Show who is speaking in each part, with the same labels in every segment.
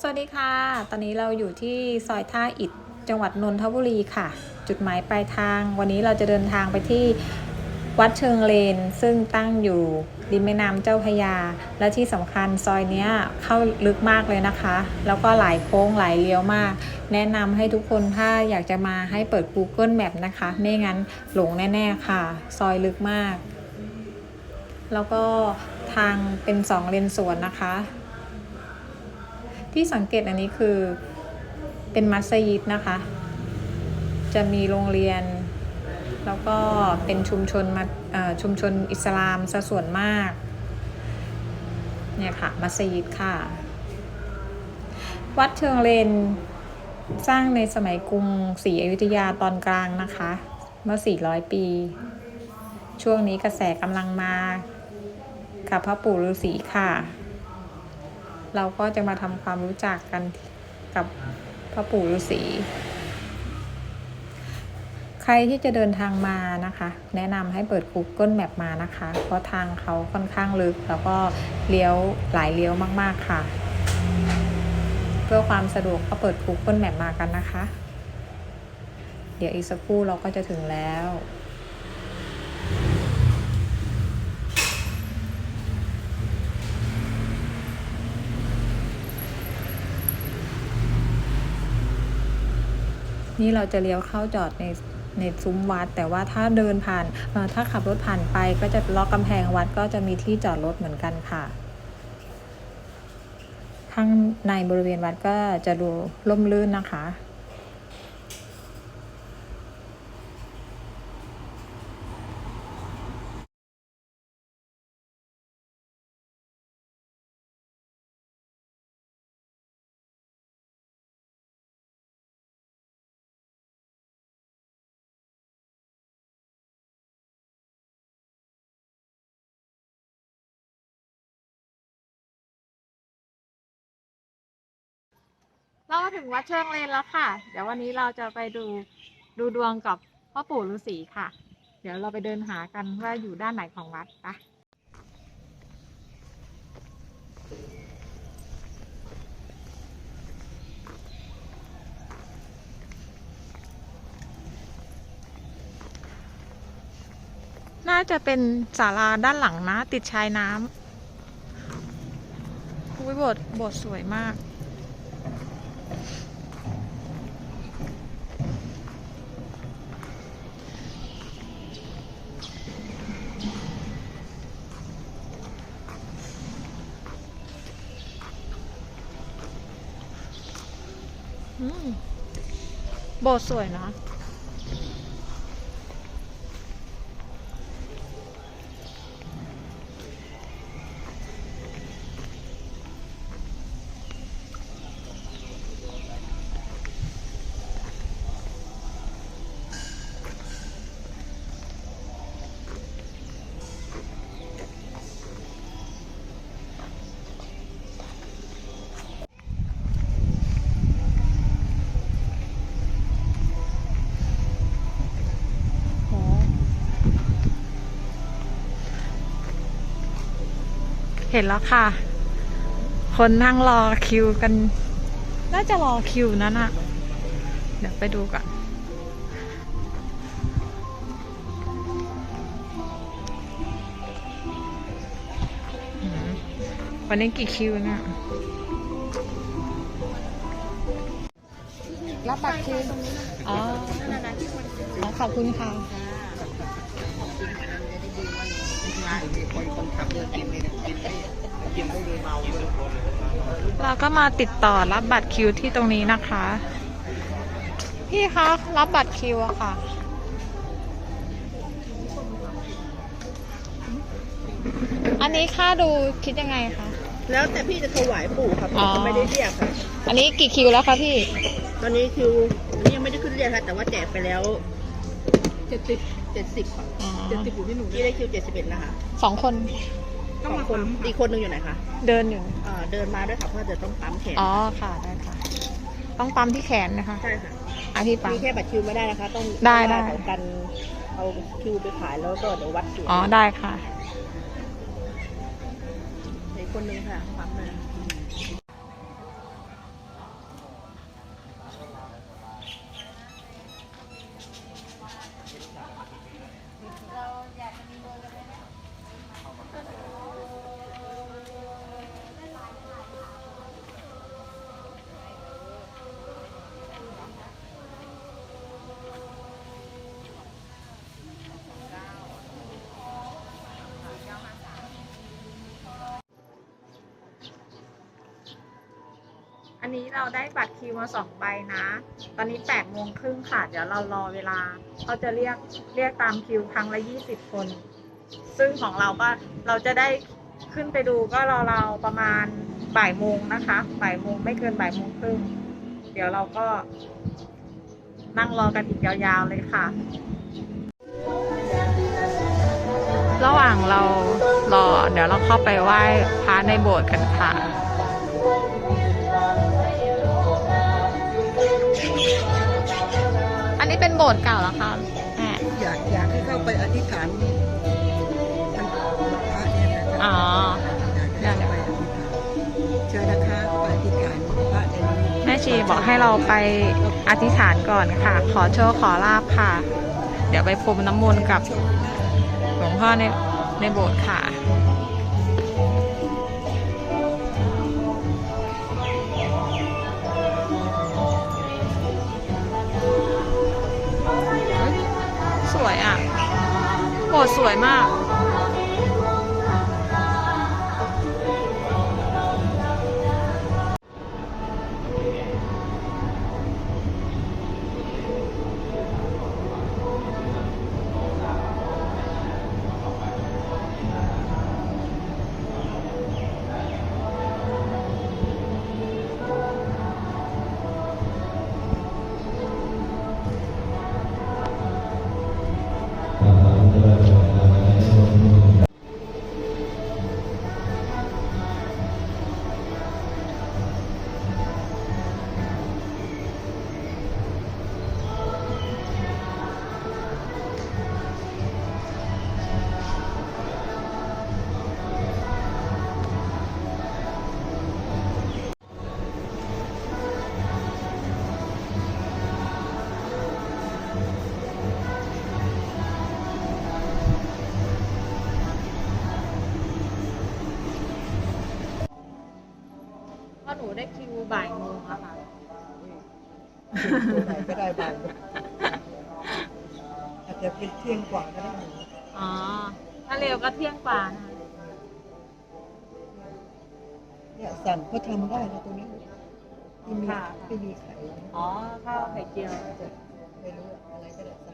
Speaker 1: สวัสดีค่ะ ตอนนี้เราอยู่ที่ซอยท่าอิฐจังหวัดนนทบุรีค่ะ จุดหมายปลายทาง วันนี้เราจะเดินทางไปที่วัดเชิงเลน ซึ่งตั้งอยู่ริมแม่น้ำเจ้าพยา และที่สำคัญซอยนี้เข้าลึกมากเลยนะคะ แล้วก็หลายโค้งหลายเลี้ยวมาก แนะนำให้ทุกคนถ้าอยากจะมาให้เปิด Google Map นะคะ ไม่งั้นหลงแน่ๆค่ะ ซอยลึกมาก แล้วก็ทางเป็นสองเลนสวนนะคะ ที่สังเกตอันนี้คือเป็นมัสยิดนะคะ จะมีโรงเรียน แล้วก็เป็นชุมชนมาชุมชนอิสลามซะส่วนมาก เนี่ยค่ะ มัสยิดค่ะ วัดเชิงเลนสร้างในสมัยกรุงศรีอยุธยาตอนกลางนะคะ เมื่อ 400 ปี ช่วงนี้กระแสกำลังมากับพระปู่ฤาษีค่ะ เราก็จะมาทำความรู้จักกันกับพระปู่ฤาษีใครที่จะเดินทางมานะคะ แนะนำให้เปิด Google Map มานะคะ เพราะทางเขาค่อนข้างลึก แล้วก็เลี้ยวหลายเลี้ยวมาก ๆ ค่ะ เพื่อความสะดวกก็เปิด Google Map มากันนะคะ เดี๋ยวอีกสักครู่เราก็จะถึงแล้ว นี่เราจะเลี้ยวเข้าจอดในในซุ้มวัด แต่ว่าถ้าเดินผ่านถ้าขับรถผ่านไปก็จะล็อกกำแพงวัดก็จะมีที่จอดรถเหมือนกันค่ะ ข้างในบริเวณวัดก็จะดูร่มรื่นนะคะ เรามาถึงวัดเชิงเลนแล้วค่ะ เดี๋ยววันนี้เราจะไปดูดูดวงกับพ่อปู่ฤาษีค่ะ เดี๋ยวเราไปเดินหากันว่าอยู่ด้านไหนของวัดปะน่าจะเป็นศาลาด้านหลังนะ ติดชายน้ำอุ้ยโบสถ์โบสถ์สวยมาก โบสถ์สวยนะ เห็นแล้วค่ะ คนนั่งรอคิวกัน น่าจะรอคิวนั้นอะเดี๋ยวไปดูก่อนอืมวันนี้กี่คิวเนี่ยรับบัตรคิวอ๋ออ๋อขอบคุณค่ะ เราก็มาติดต่อรับบัตรคิวที่ตรงนี้นะคะ พี่คะรับบัตรคิวอะค่ะ อันนี้ค่าดูคิดยังไงคะ
Speaker 2: แล้วแต่พี่จะถวายปู่ครับ
Speaker 1: อ๋อ
Speaker 2: ผมไม่ได้เรียกค่ะ
Speaker 1: อันนี้กี่คิวแล้วคะพี่
Speaker 2: ตอนนี้คิวอันนี้ยังไม่ได้ขึ้นเรียกค่ะ แต่ว่าแจกไปแล้วเจ็ดสิบ เจ็ดสิบค่ะ
Speaker 1: อ๋อ
Speaker 2: เจ็ดสิบอยู่ที่หนูที่ได้คิวเจ็ดสิบเอ็ดนะคะ
Speaker 1: สองคน
Speaker 2: สองคนอีกคนหนึงอยู่ไหนคะ
Speaker 1: เดินอยู่
Speaker 2: อ่าเดินมาด้วยค่ะเพราะจะต้องปั๊มแขน
Speaker 1: อ๋อค่ะได้ค่ะ ต้องปั๊มที่แขนนะคะ
Speaker 2: ใช่ค่ะ
Speaker 1: อะพี่ปั๊ม
Speaker 2: มีแค่บัตรคิวไม่ได้นะคะ ต้อง
Speaker 1: ได้
Speaker 2: เพราะว่า
Speaker 1: ได้
Speaker 2: เดี๋ยวกันเอาคิวไปขายแล้วก็เดี๋ยววัดคิว
Speaker 1: อ๋อได้ค่ะ
Speaker 2: อีกคนหนึงค่ะปั๊มเลย
Speaker 1: อันนี้เราได้บัตรคิวมาสองใบนะ ตอนนี้แปดโมงครึ่งค่ะ เดี๋ยวเรารอเวลา เขาจะเรียกเรียกตามคิวครั้งละยี่สิบคน ซึ่งของเราก็เราจะได้ขึ้นไปดูก็เราๆประมาณบ่ายโมงนะคะบ่ายโมงไม่เกินบ่ายโมงครึ่ง เดี๋ยวเราก็ นั่งรอกันอีกยาวๆเลยค่ะ ระหว่างเรารอเดี๋ยวเราเข้าไปไหว้พระในโบสถ์กันค่ะ นนี้เป็นโบสถ์เก่าแล้วค่ะแม่
Speaker 3: อยากอยากให้เข้าไปอธิษฐานท่านพระเนี่ยนะ
Speaker 1: อ๋อ
Speaker 3: อยากให้ไปอธิษฐานเชิญนะคะไปอธิษฐานพระในนี้
Speaker 1: แม่ชีบอกให้เราไปอธิษฐานก่อนค่ะ ขอโชคขอลาบค่ะ เดี๋ยวไปพรมน้ำมนต์กับหลวงพ่อในในโบสถ์ค่ะ วยอะโบสถ์สวยมาก นูได้คิวบ่ายโมงอะค่ะ
Speaker 3: ตัวไหนก็ได้บ้างอาจจะเป็นเที่ยงกว่าก็ได้
Speaker 1: อ๋อ ถ้าเร็วก็เที่ยงกว่านะคะ
Speaker 3: เนี่ยสั่งเขาทำได้นะตรงนี้ที่มีที่มีไข่
Speaker 1: อ๋อ ข้าวไข่เจียว
Speaker 3: ไม่รู้อะไรก็ได้สั่ง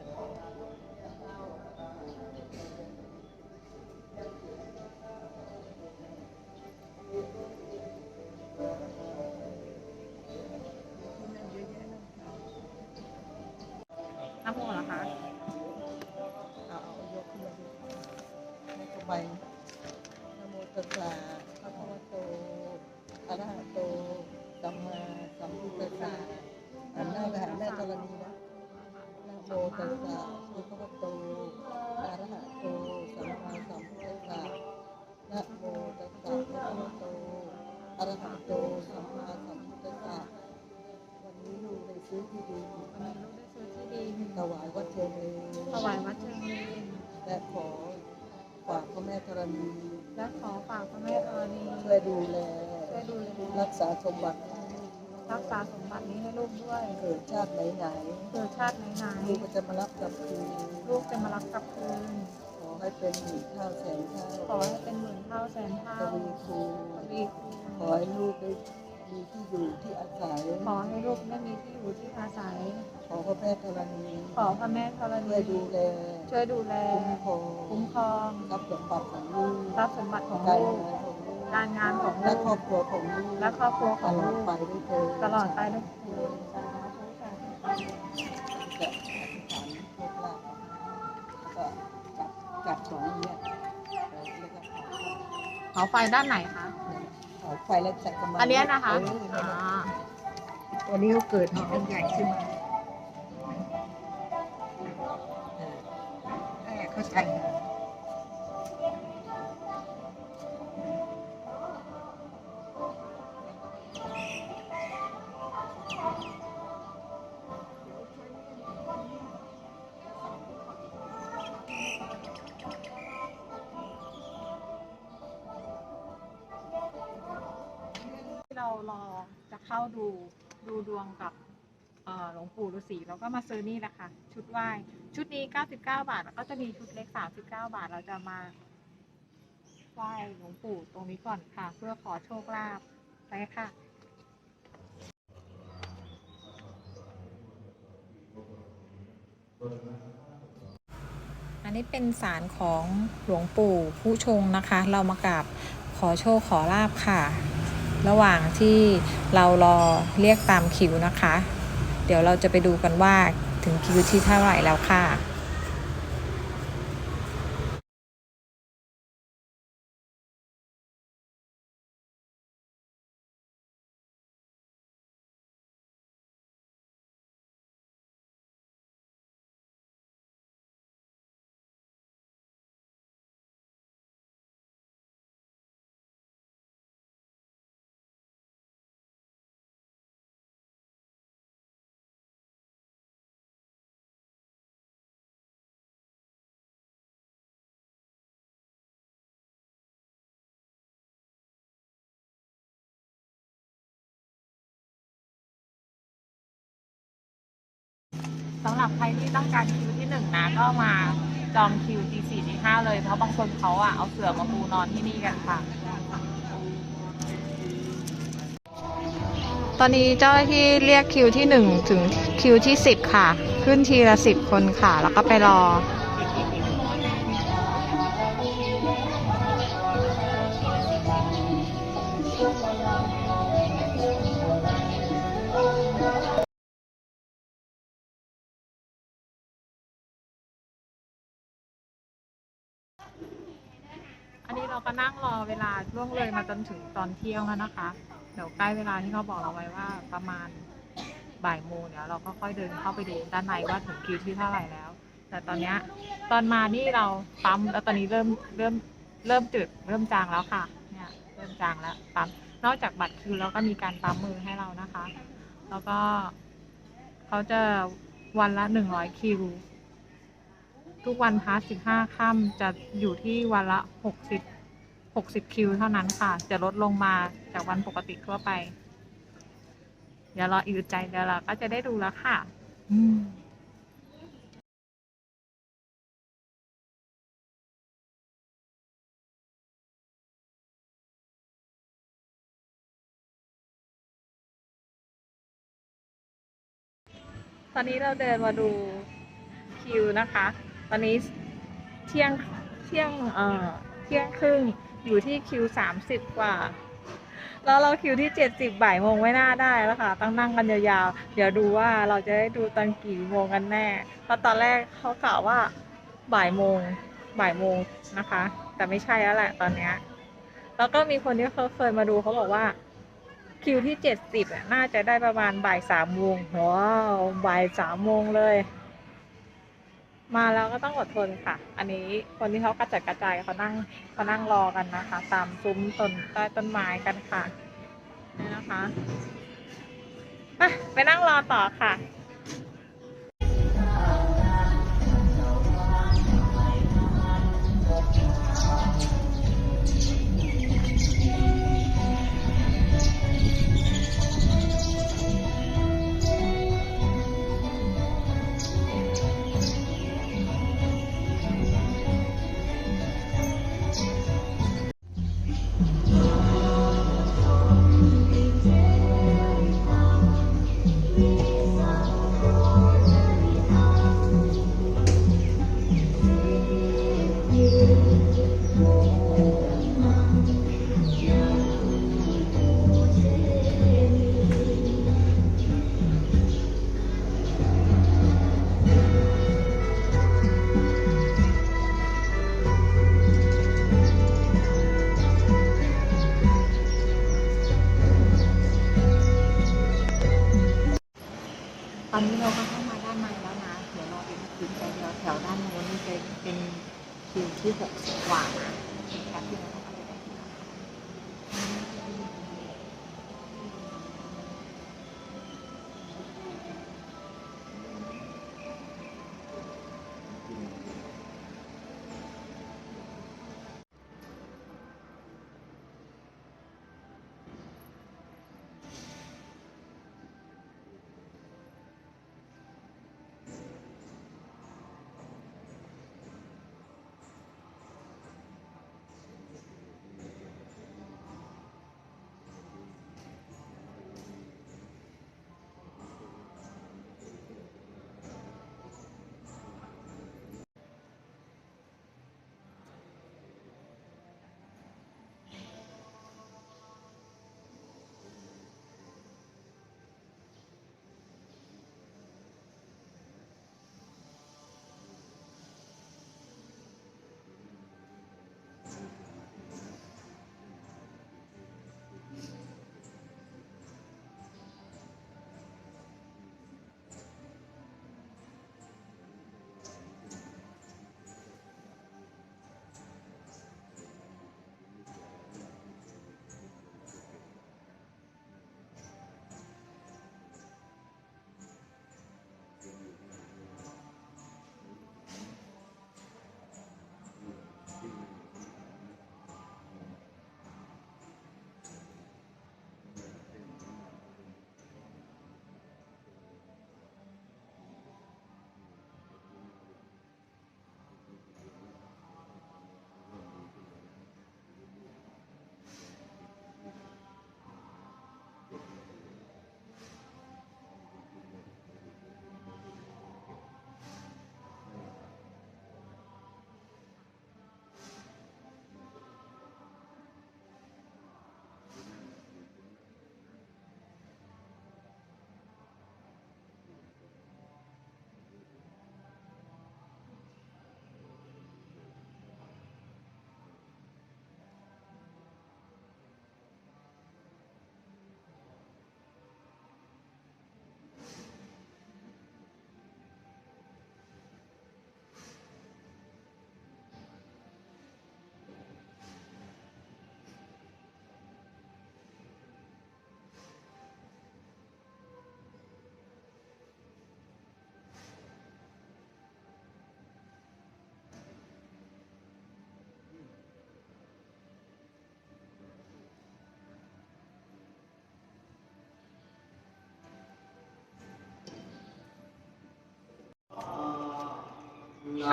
Speaker 3: สสะพระพุทโตอะระหะโตสัมมาสัมพุทธัสสะหันหน้าไปหาแม่ธรณีนะนะโมตัสสะพระพุทโตอะระหะโตสัมมาสัมพุทธัสสะนะโมตัสสะพระพุทโตอะระหะโตสัมมาสัมพุทธัสสะวันนี้ลูกได้ซื้อที่ดิน
Speaker 1: วันนี้ลูก
Speaker 3: ถวายวัดเชิงเล
Speaker 1: ถวายวัดเชิงเลน
Speaker 3: และขอฝากพระแม่ธรณี
Speaker 1: และขอฝากพระแม่ธรณี
Speaker 3: ช่วยดูแล
Speaker 1: ช่วยดูแล
Speaker 3: รักษาสมบัติให้ลูก
Speaker 1: รักษาสมบัตินี้ให้ลูกด้วย
Speaker 3: เกิดชาติไหนไหน
Speaker 1: เกิดชาติไหน
Speaker 3: ๆลูกก็จะมารับกลับคืน
Speaker 1: ๆลูกจะมารับกลับคืน
Speaker 3: ขอให้เป็นหมื่นข้าวแสนข้าว
Speaker 1: ขอให้เป็นหมื่นเท่าแสนเท่า
Speaker 3: ทวีคูณ
Speaker 1: ทวีคูณ
Speaker 3: ขอให้ลูกได้มีที่อยู่ที่อาศัย
Speaker 1: ขอให้ลูกได้มีที่อยู่ที่อาศัย
Speaker 3: ข อพระแม่ธรณี
Speaker 1: ขอพระแม่ธรณี
Speaker 3: ช่วยดูแล
Speaker 1: ช่วยดูแล
Speaker 3: คุ้มครอง
Speaker 1: คุ้มครอง
Speaker 3: ทรัพย์สมบัติของลูก
Speaker 1: ทรัพย์สมบัติของ
Speaker 3: การ
Speaker 1: ลูก
Speaker 3: งานของลูก
Speaker 1: การงานของ
Speaker 3: และ
Speaker 1: ลูก
Speaker 3: ครอบครัวของลูก
Speaker 1: และครอบครัวข
Speaker 3: ต
Speaker 1: อง
Speaker 3: ลอ
Speaker 1: ลู
Speaker 3: ด
Speaker 1: ก
Speaker 3: ไปด้วยเถิด
Speaker 1: ตลอดไปด้วยเถิดสาธุค่ะ
Speaker 3: จะอธิษฐานโชคลาภก็จับจับสองอย่างเนี้ยแล้วก็
Speaker 1: เผาไฟด้านไหนคะ
Speaker 3: เผาไฟแล้วใส่กระมัง
Speaker 1: อันเนี้ยนะคะ
Speaker 3: เออ
Speaker 1: อ๋
Speaker 3: นั่น
Speaker 1: อ
Speaker 3: แหละตัวนี้เขาเกิดมาเป็นใหญ่ขึ้นมา นั่นแหละเขาใส่มา
Speaker 1: ที่เรารอจะเข้าดูดูดวงกับ หลวงปู่ฤาษีแล้วก็มาซื้อนี่แหละค่ะ ชุดไหว้ชุดนี้ 99 บาท แล้วก็จะมีชุดเล็ก 39 บาท เราจะมาไหว้หลวงปู่ตรงนี้ก่อนค่ะ เพื่อขอโชคลาภไปค่ะอันนี้เป็นสารของหลวงปู่ผู้ชงนะคะ เรามากราบขอโชคขอลาบค่ะ ระหว่างที่เรารอเรียกตามคิวนะคะ ดี๋ยวเราจะไปดูกันว่าถึงคิวที่เท่าไหร่แล้วค่ะ สำหรับใครที่ต้องการคิวที่หนึ่งนะก็มาจองคิวตีสี่ตีห้าเลยเพราะบางคนเขาอะเอาเสื่อมาปูนอนที่นี่กันค่ะ ตอนนี้เจ้าหน้าที่เรียกคิวที่หนึ่งถึงคิวที่สิบค่ะ ขึ้นทีละสิบคนค่ะ แล้วก็ไปรอ ก็นั่งรอเวลาล่วงเลยมาจนถึงตอนเที่ยงแล้วนะคะ เดี๋ยวใกล้เวลาที่เขาบอกเราไว้ว่าประมาณบ่ายโมงเนี่ยเราก็ค่อยเดินเข้าไปดูด้านในว่าถึงคิวที่เท่าไหร่แล้ว แต่ตอนนี้ตอนมานี่เราปั๊มแล้วตอนนี้เริ่มเริ่มเริ่มจืดเริ่มจางแล้วค่ะ เนี่ยเริ่มจางแล้วปั๊มนอกจากบัตรคิวแล้วก็มีการปั๊มมือให้เรานะคะ แล้วก็เขาจะวันละหนึ่งร้อยคิวทุกวันพาร์ดสิบห้าค่ำจะอยู่ที่วันละหกสิบ หกสิบคิวเท่านั้นค่ะ จะลดลงมาจากวันปกติทั่วไป เดี๋ยวรออีกใจเดี๋ยวเราก็จะได้ดูแล้วค่ะ อืมตอนนี้เราเดินมาดูคิวนะคะ ตอนนี้เที่ยงเที่ยงเอ่อเที่ยงครึ่ง อยู่ที่คิวสามสิบกว่า แล้วเราคิวที่เจ็ดสิบบ่ายโมงไม่น่าได้แล้วค่ะต้องนั่งกันยาวๆ เดี๋ยวดูว่าเราจะได้ดูตอนกี่โมงกันแน่ เพราะตอนแรกเขากล่าวว่าบ่ายโมงบ่ายโมงนะคะ แต่ไม่ใช่แล้วแหละตอนเนี้ยแล้วก็มีคนที่เขาเคยมาดูเขาบอกว่าคิวที่เจ็ดสิบน่าจะได้ประมาณบ่ายสามโมงว้าวบ่ายสามโมงเลย มาแล้วก็ต้องอดทนค่ะ อันนี้คนที่เขากระจัดกระจายเขานั่งเขานั่งรอกันนะคะ ตามซุ้มต้นใต้ต้นไม้กันค่ะนี่นะคะไปไปนั่งรอต่อค่ะ แถวด้านโน้นจะเป็นคิวที่หกสิบกว่านะอีกแป๊บเดียวเราก็จะได้ที่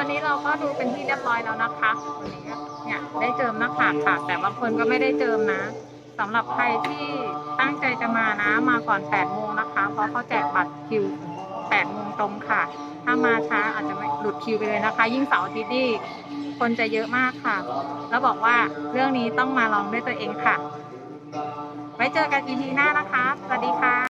Speaker 1: นนี้เราก็ดูเป็นที่เรียบร้อยแล้วนะคะวันนี้เนี่ยได้เจิมหน้าผากค่ะ แต่บางคนก็ไม่ได้เจิมนะสำหรับใครที่ตั้งใจจะมานะมาก่อน8โมงนะคะ เพราะเขาแจกบัตรคิว8โมงตรงค่ะ ถ้ามาช้าอาจจะไม่หลุดคิวไปเลยนะคะ ยิ่งเสาร์อาทิตย์นี่คนจะเยอะมากค่ะ แล้วบอกว่าเรื่องนี้ต้องมาลองด้วยตัวเองค่ะ ไว้เจอกัน EP หน้านะคะ สวัสดีค่ะ